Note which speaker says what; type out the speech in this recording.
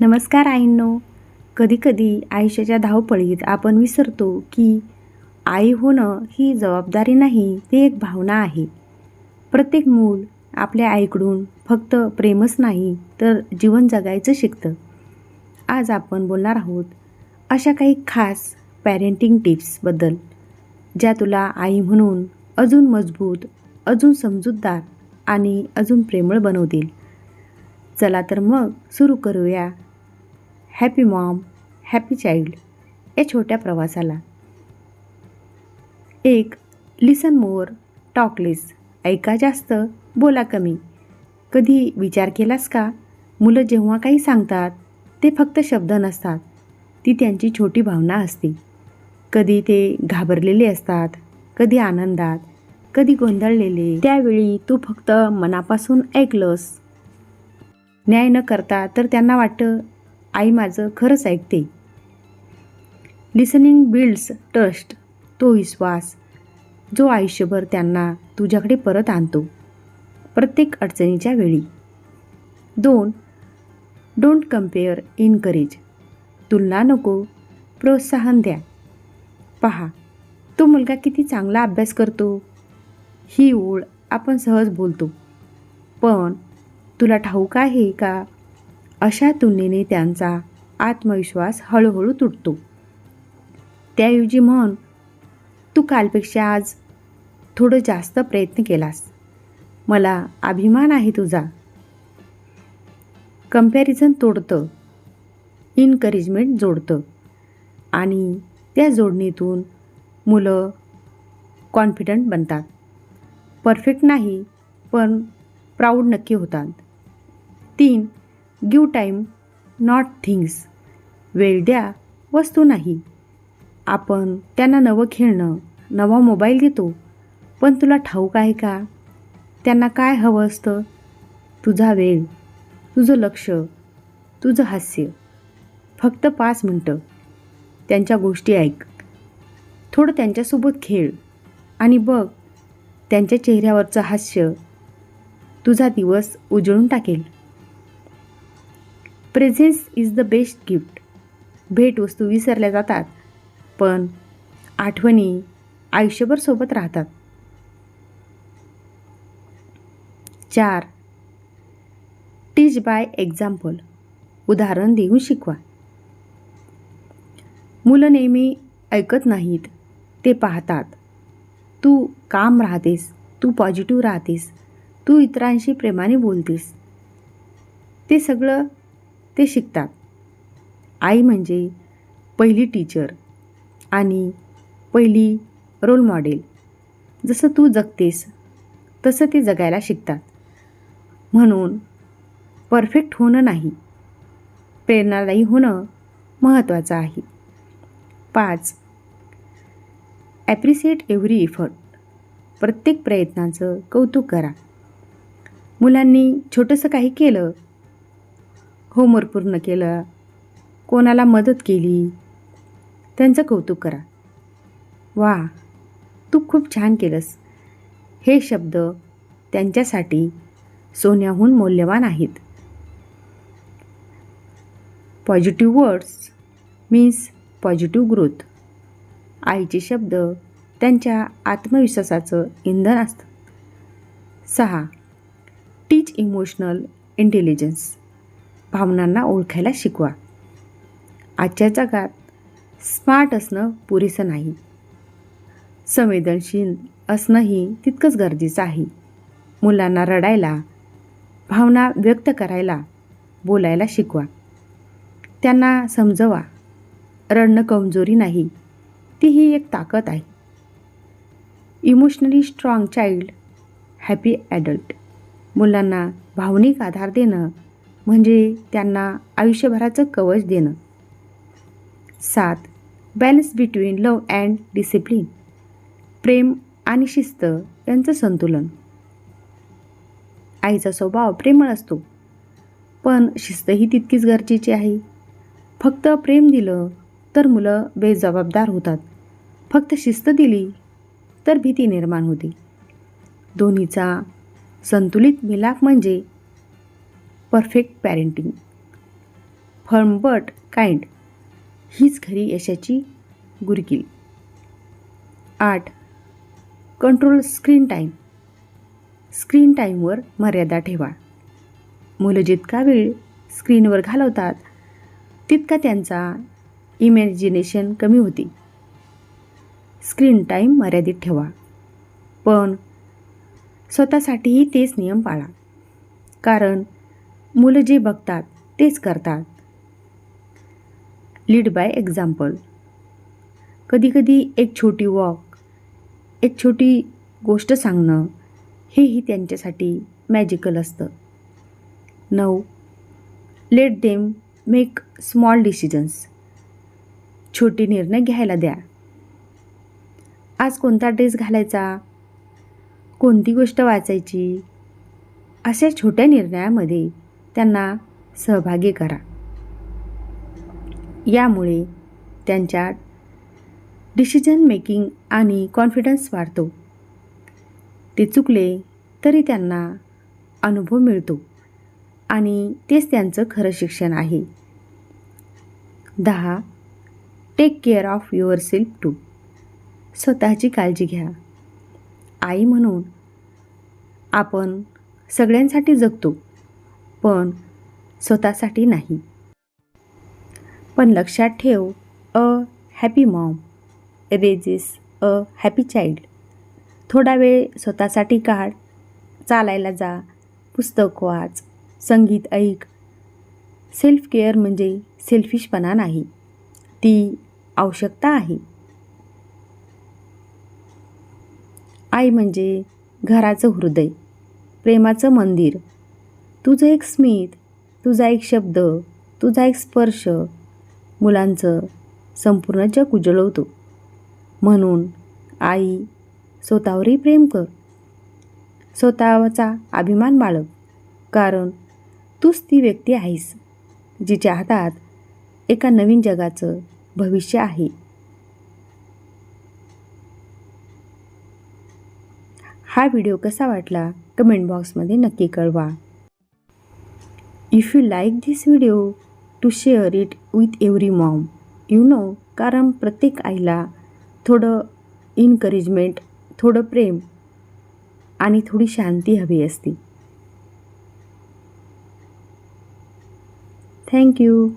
Speaker 1: नमस्कार आईंनो. कधीकधी आयुष्याच्या धावपळीत आपण विसरतो की आई होणं ही जबाबदारी नाही ती एक भावना आहे. प्रत्येक मूल आपल्या आईकडून फक्त प्रेमच नाही तर जीवन जगायचं शिकतं. आज आपण बोलणार आहोत अशा काही खास पॅरेंटिंग टिप्सबद्दल ज्या तुला आई म्हणून अजून मजबूत अजून समजूतदार आणि अजून प्रेमळ बनवतील. चला तर मग सुरू करूया हॅपी मॉम हॅपी चाइल्ड या छोट्या प्रवासाला. एक लिसन मोर टॉकलेस ऐका जास्त बोला कमी. कधी विचार केलास का? मुलं जेव्हा काही सांगतात ते फक्त शब्द नसतात. ती त्यांची छोटी भावना असते. कधी ते घाबरलेले असतात कधी आनंदात कधी गोंधळलेले. त्यावेळी तू फक्त मनापासून ऐकलंस. न्याय न करता तर त्यांना वाटतं आई माझं खरंच ऐकते. लिसनिंग बिल्ड्स ट्रस्ट तो विश्वास जो आयुष्यभर त्यांना तुझ्याकडे परत आणतो. प्रत्येक अडचणीच्या वेळी. दोन डोंट कंपेअर इनकरेज तुलना नको प्रोत्साहन द्या. पहा तो मुलगा किती चांगला अभ्यास करतो? ही ओळ आपण सहज बोलतो. पण तुला ठाऊक आहे का? अशा तुलनेने त्यांचा आत्मविश्वास हळूहळू तुटतो. त्याऐवजी म्हण तू कालपेक्षा आज थोडं जास्त प्रयत्न केलास. मला अभिमान आहे तुझा. कंपॅरिझन तोडतं. इनकरेजमेंट जोडतं. आणि त्या जोडणीतून मुलं कॉन्फिडंट बनतात. परफेक्ट नाही पण प्राऊड नक्की होतात. तीन गिव टाईम नॉट थिंग्स. वेळ द्या वस्तू नाही. आपण त्यांना नवं खेळणं नवा मोबाईल देतो पण तुला ठाऊक आहे का? त्यांना काय हवं असतं? तुझा वेळ तुझं लक्ष तुझं हास्य. फक्त पाच मिनटं. त्यांच्या गोष्टी ऐक. थोडं त्यांच्यासोबत खेळ. आणि बघ त्यांच्या चेहऱ्यावरचं हास्य तुझा दिवस उजळून टाकेल. Presence is the best gift भेटवस्तू विसरल्या जातात पण आठवणी आयुष्यभर सोबत राहतात. चार. टीच बाय एक्झाम्पल उदाहरण देऊन शिकवा. मुलं नेहमी ऐकत नाहीत ते पाहतात. तू काम राहतेस तू पॉझिटिव्ह राहतेस तू इतरांशी प्रेमाने बोलतेस. ते सगळं ते शिकतात. आई म्हणजे पहिली टीचर आणि पहिली रोल मॉडेल जसं तू जगतेस तसं ते जगायला शिकतात. म्हणून परफेक्ट होणं नाही प्रेरणादायी होणं महत्त्वाचं आहे. पाच ॲप्रिसिएट एव्हरी इफर्ट प्रत्येक प्रयत्नाचं कौतुक करा. मुलांनी छोटंसं काही केलं होमवर्क पूर्ण केलं. कोणाला मदत केली? त्यांचं कौतुक करा. वा तू खूप छान केलंस. हे शब्द त्यांच्यासाठी सोन्याहून मौल्यवान आहेत. Positive words means positive growth आईचे शब्द त्यांच्या आत्मविश्वासाचं इंधन असतं. सहा टीच इमोशनल इंटेलिजन्स भावनांना ओळखायला शिकवा. आजच्या जगात स्मार्ट असणं पुरेसं नाही. संवेदनशील असणंही तितकंच गरजेचं आहे. मुलांना रडायला भावना व्यक्त करायला बोलायला शिकवा. त्यांना समजवा. रडणं कमजोरी नाही ती ही एक ताकद आहे. Emotionally strong child happy adult मुलांना भावनिक आधार देणं म्हणजे त्यांना आयुष्यभराचं कवच देणं. सात balance between love and discipline प्रेम आणि शिस्त यांचं संतुलन. आईचा स्वभाव प्रेमळ असतो पण शिस्तही तितकीच गरजेची आहे. फक्त प्रेम दिलं तर मुलं बेजबाबदार होतात. फक्त शिस्त दिली तर भीती निर्माण होते. दोन्हीचा संतुलित मिलाप म्हणजे perfect parenting. Firm but kind हीच खरी यशाची गुरकील. आठ. कंट्रोल स्क्रीन टाईम स्क्रीन टाईमवर मर्यादा ठेवा. मुलं जितका वेळ स्क्रीनवर घालवतात तितका त्यांचा इमॅजिनेशन कमी होते. स्क्रीन टाईम मर्यादित ठेवा. पण स्वतःसाठीही तेच नियम पाळा. कारण मुलं जे बघतात तेच करतात. लीड बाय एक्झाम्पल कधीकधी एक छोटी वॉक एक छोटी गोष्ट सांगणं हेही त्यांच्यासाठी मॅजिकल असतं. नऊ. Let them make small decisions छोटे निर्णय घ्यायला द्या. आज कोणता ड्रेस घालायचा? कोणती गोष्ट वाचायची? अशा छोट्या निर्णयामध्ये त्यांना सहभागी करा. यामुळे त्यांच्या डिसिजन मेकिंग आणि कॉन्फिडन्स वाढतो. ते चुकले तरी त्यांना अनुभव मिळतो आणि तेच त्यांचं खरं शिक्षण आहे. दहा take care of yourself too स्वतःची काळजी घ्या. आई म्हणून आपण सगळ्यांसाठी जगतो. पण स्वतःसाठी नाही. पण लक्षात ठेव a happy mom raises a happy child. थोडा वेळ स्वतःसाठी काढ चालायला जा पुस्तक वाच संगीत ऐक. सेल्फ केअर म्हणजे सेल्फिशपणा नाही ती आवश्यकता आहे. आई म्हणजे घराचं हृदय प्रेमाचं मंदिर तुझं एक स्मित तुझा एक शब्द तुझा एक स्पर्श मुलांचं संपूर्ण जग उजळवतो. म्हणून आई स्वतःवरही प्रेम कर. स्वतःचा अभिमान बाळग कारण तूच ती व्यक्ती आहेस जिच्या हातात एका नवीन जगाचं भविष्य आहे. हा व्हिडिओ कसा वाटला कमेंट बॉक्समध्ये नक्की कळवा. If you like this video to share it with every mom you know कारण प्रत्येक आईला थोडं इन्करेजमेंट थोडं प्रेम आणि थोडी शांती हवी असते. थँक्यू